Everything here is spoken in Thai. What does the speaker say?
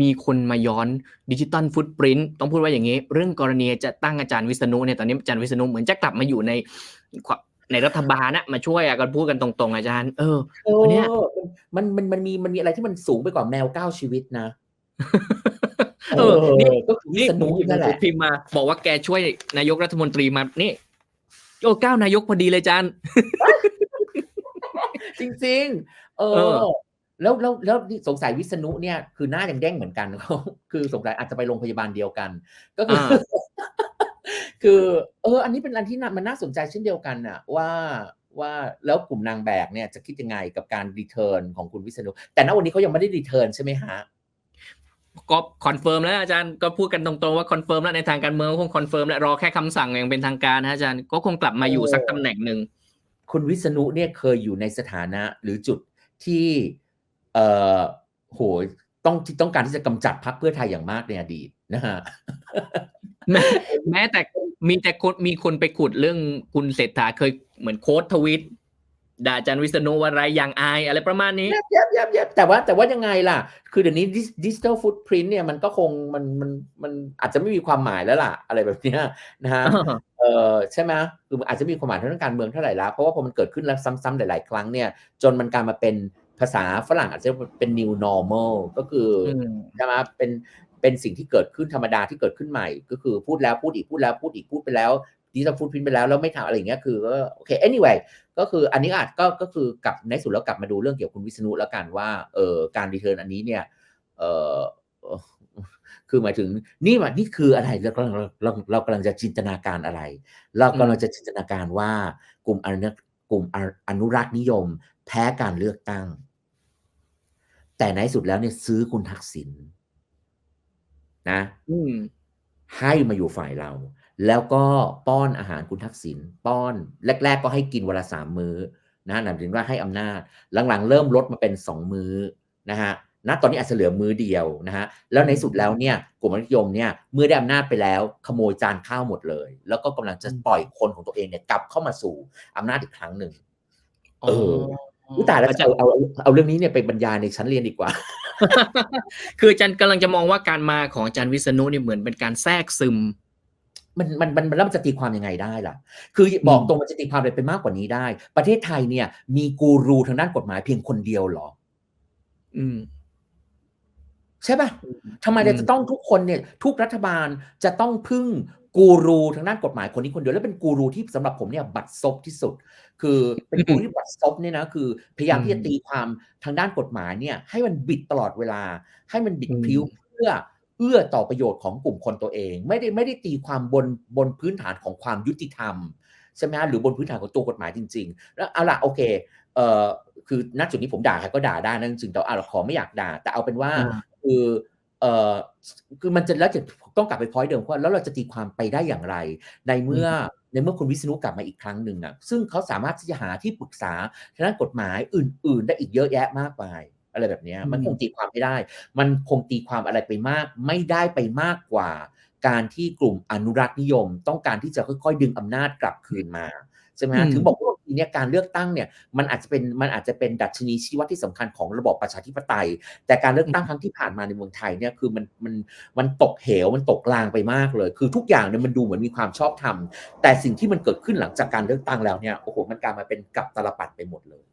มีคนมาย้อนดิจิตอลฟุตปรินต์ต้องพูดว่าอย่างนี้ เรื่องกรณีจะตั้งอาจารย์วิษณุเนี่ยตอนนี้อาจารย์วิษณุเหมือนจะกลับมาอยู่ในในรัฐบาลนะมาช่วยอะกันพูดกันตรงๆ อาจารย์ เออเอวันเนี้ยอมันมันมันมีมันมีอะไรที่มันสูงไปกว่าแมวเก้าชีวิตนะเออนี่ก็คือวินี่ษณุผมนั่นแหละพิมพ์มาบอกว่าแกช่วยนายกรัฐมนตรีมานี่โอ้เก้านายกพอดีเลยอาจารย์จริง ๆ เอเอออ แล้วแล้วแล้วนี่สงสัยวิษณุเนี่ยคือหน้ายังเด้งเหมือนกันเขาคือสงสัยอาจจะไปโรงพยาบาลเดียวกัน ก็คืออ่าคือเออ อันนี้เป็นอันที่น่ามันน่าสนใจเช่นเดียวกันน่ะว่าว่าแล้วกลุ่มนางแบกเนี่ยจะคิดยังไงกับการรีเทิร์นของคุณวิษณุแต่ณวันนี้เขายังไม่ได้รีเทิร์นใช่ไหมฮะก็คอนเฟิร์มแล้วอาจารย์ก็พูดกันตรงๆว่าคอนเฟิร์มแล้วในทางการเมืองก็คงคอนเฟิร์มแล้วรอแค่คำสั่งอย่างเป็นทางการนะอาจารย์ก็คงกลับมาอยู่เออสักตำแหน่งหนึ่งคุณวิษณุเนี่ยเคยอยู่ในสถานะหรือจุดที่ เอ่อโหยต้องที่ต้องการที่จะกำจัดพรรคเพื่อไทยอย่างมากในอดีตนะฮะแม้แม้แต่มีแต่คนมีคนไปขุดเรื่องคุณเศรษฐาเคยเหมือนโค้ดทวิตด่าอาจารย์วิษณุว่าไรอย่างอายอะไรประมาณนี้เย็บเย็บเย็บเย็บแต่ว่าแต่ว่ายังไงล่ะ คือเดี๋ยวนี้ดิจิ t a ลฟุตพิ้นเนี่ยมันก็คงมันมันมันอาจจะไม่มีความหมายแล้วล่ะ อะไรแบบเนี้ยนะฮะเออใช่ไหมคือมันอาจจะมีความหมายทางด้านการเมืองเท่าไหร่แล้วเพราะว่าพอมันเกิดขึ้นแล้วซ้ำๆหลาย ๆ ครั้งเนี่ย จนมันกลายมาเป็น ภาษาฝรั่งอาจจะเป็น new normal ก็คือออืมใช่ไหมเป็นเป็นสิ่งที่เกิดขึ้นธรรมดาที่เกิดขึ้นใหม่ ก็คือพูดแล้วพูดอีกพูดแล้วพูดอีกพูดไปแล้วดิจิทัลฟุตพิ้นไปแล้วแล้วไม่ทำอะไรอย่างเงี้ยคือก็โอเค anyway ก็คืออันนี้อาจก็ก็คือกลับในสุดแล้วกลับมาดูเรื่องเกี่ยวกับคุณวิษณุแล้วกันว่าเออการรีเทิร์นอันนี้เนี่ยเออเอ่อคือหมายถึงนี่มันนี่คืออะไรเรากำลังเราเรากำลังจะจินตนาการอะไร เรากำลังจะจินตนาการว่ากลุ่มอนุกลุ่มอนุรักษ์นิยม แพ้การเลือกตั้ง แต่ในที่สุดแล้วเนี่ยซื้อคุณทักษิณนะอืมให้มาอยู่ฝ่ายเรา แล้วก็ป้อนอาหารคุณทักษิณป้อนแรก ๆ ก็ให้กินวันละสามมื้อนะหมายถึงว่าให้อำนาจ หลังๆ เริ่มลดมาเป็นสองมื้อนะฮะณตอนนี้อาจจะเหลือมื้อเดียวนะฮะแล้วในสุดแล้วเนี่ยกลุ่มอนุรักษ์นิยมเนี่ยเมื่อได้อำนาจไปแล้ว ขโมยจานข้าวหมดเลย แล้วก็กำลังจะปล่อยคนของตัวเองเนี่ยกลับเข้ามาสู่อำนาจอีกครั้งหนึ่งเออ อุ๊ยตายแล้วอาจารย์เอาเอาเอาเรื่องนี้เนี่ยไปบรรยายในชั้นเรียนดีกว่า คืออาจารย์กำลังจะมองว่าการมาของอาจารย์วิษณุเนี่ยเหมือนเป็นการแทรกซึม มันมันมันแล้วมันจะตีความยังไงได้ล่ะ คือบอกอืมตรงมันจะตีความอะไรไปมากกว่านี้ได้ ประเทศไทยเนี่ย มีกูรูทางด้านกฎหมายเพียงคนเดียวเหรอ อืมใช่ป่ะทำไมอืมเราจะต้องทุกคนเนี่ย ทุกรัฐบาลจะต้องพึ่ง กูรูทางด้านกฎหมายคนนี้คนเดียวแล้วเป็นกูรูที่สำหรับผมเนี่ยบัดซบที่สุด คือเป็นกูรูที่บัดซบเนี่ยนะคือพยายามที่จะตีความทางด้านกฎหมายเนี่ยให้มันบิดตลอดเวลา ให้มันบิดพลิ้วเพื่อเอื้อต่อประโยชน์ของกลุ่มคนตัวเอง ไม่ได้ไม่ได้ตีความบนบนพื้นฐานของความยุติธรรมใช่ไหมฮะหรือบนพื้นฐานของตัวกฎหมายจริง ๆ แล้วเอาล่ะโอเคเอ่อคือณจุดนี้ผมด่าใครก็ด่าได้นะจริงๆแต่ว่าอะเราขอไม่อยากด่า แต่เอาเป็นว่าอ่าคือเอ่อคือมันจะแล้วจะ ต้องกลับไปพอยต์เดิมว่าแล้วเราจะตีความไปได้อย่างไร ในเมื่อในเมื่อคุณวิษณุกลับมาอีกครั้งหนึ่งอะซึ่งเขาสามารถที่จะหาที่ปรึกษาทางด้านกฎหมายอื่น ๆ ได้อีกเยอะแยะมากมายอะไรแบบเนี้ยมันอืมคงตีความไม่ได้ มันคงตีความอะไรไปมาก ไม่ได้ไปมากกว่า การที่กลุ่มอนุรักษ์นิยม ต้องการที่จะค่อย ๆ ดึงอำนาจกลับคืนมาใช่ไหมฮะอืมถึงบอกว่า ทีเนี้ยการเลือกตั้งเนี่ยมันอาจจะเป็นมันอาจจะเป็นดัชนีชี้วัดที่สำคัญของระบอบประชาธิปไตย แต่การเลือกตั้งครั้งที่ผ่านมาในเมืองไทยเนี่ยคือมันมันมันตกเหวมันตกลางไปมากเลย คือทุกอย่างเนี่ยมันดูเหมือนมีความชอบธรรมแต่สิ่งที่มันเกิดขึ้นหลังจากการเลือกตั้งแล้วเนี่ยโอ้โหมันกลายมาเป็นกับตลปัดไปหมดเลย